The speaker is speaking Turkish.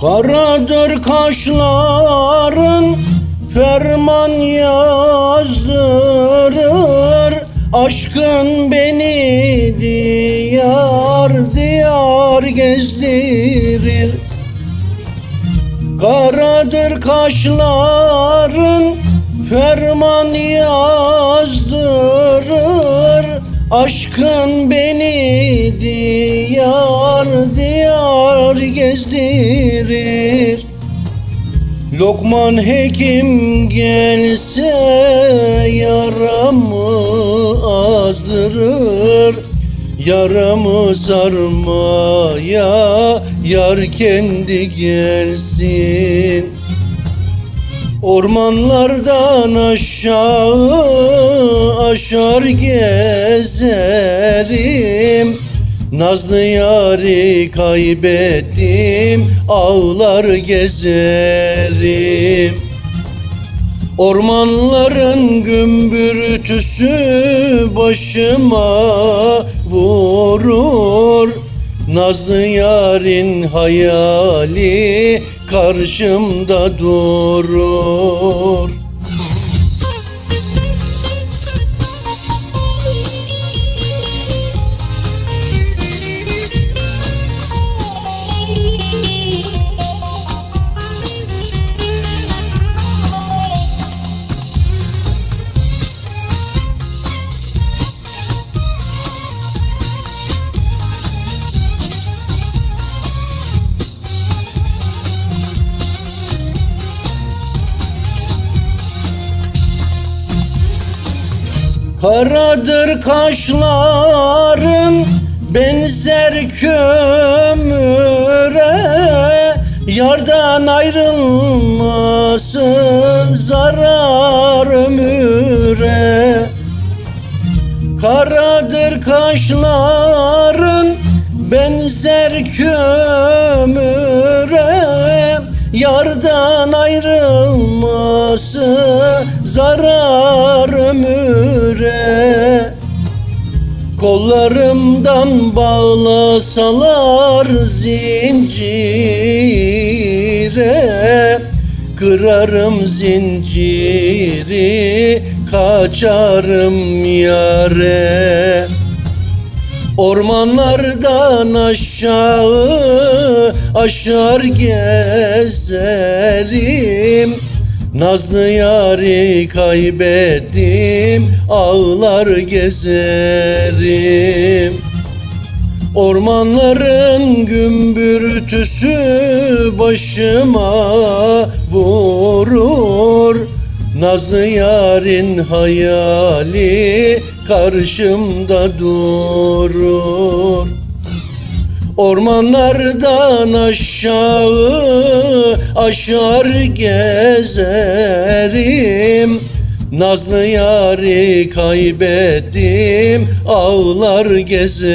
Karadır kaşların ferman yazdırır. Aşkın beni diyar diyar gezdirir. Karadır kaşların ferman yazdırır. Aşkın beni diyar diyar Lokman hekim gelse yaramı azdırır. Yaramı sarmaya yar kendi gelsin. Ormanlardan aşağı aşar gezerim Nazlı yari kaybettim ağlar gezerim. Ormanların gümbürtüsü başıma vurur. Nazlı yarın hayali karşımda durur Karadır kaşların benzer kömüre. Yardan ayrılmasın zarar ömüre. Karadır kaşların benzer kömüre. Yardan ayrılması zarar ömüre Kollarımdan bağlasalar zincire Kırarım zinciri kaçarım yare. Ormanlardan aşağı aşar gezerim Nazlı yari kaybettim ağlar gezerim. Ormanların gümbürtüsü başıma vurur. Nazlı yarın hayali karşımda durur Ormanlardan aşağı aşar gezerim. Nazlı yari kaybettim ağlar gezerim